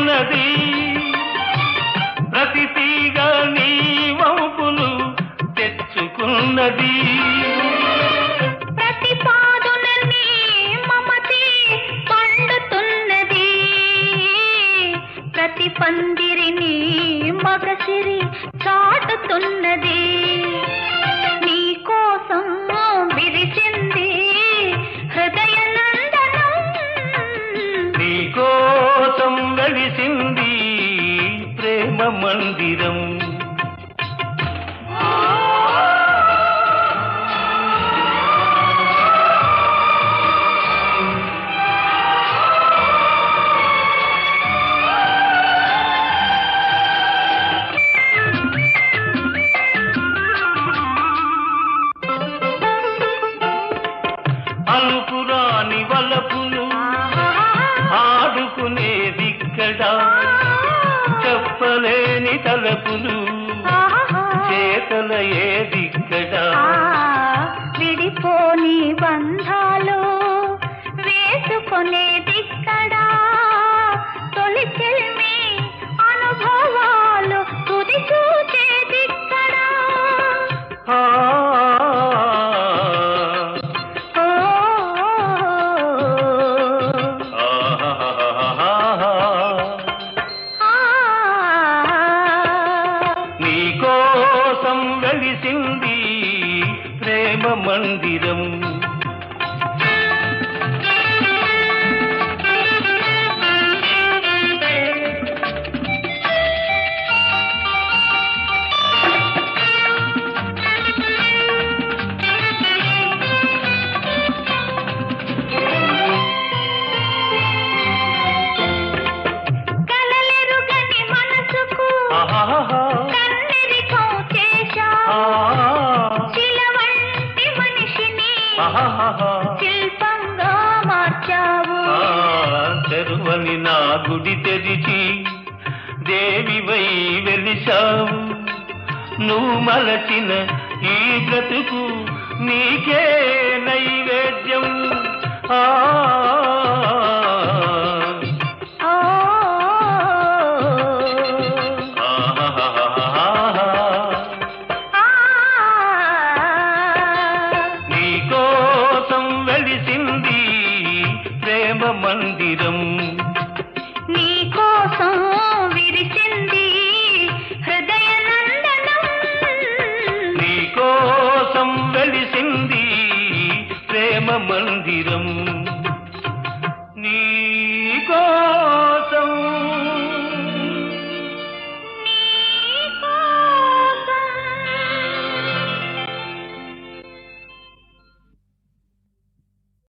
ఉన్నది. ప్రతి తీగ నీ వంపులు తెచ్చుకున్నది. మందిరం. అలుపురాని వలపులు ఆడుకునేదిక్కడ చెప్పలేని తలపులు. కలిసింది ప్రేమ మందిరం. శిల్పంగా మార్చావు. తెరువని నా గుడి తెరిచి దేవివై వెలిశావు. నువ్వు మలచిన ఈ బ్రతుకు నీకే నైవేద్యం. ఆ மந்திரம்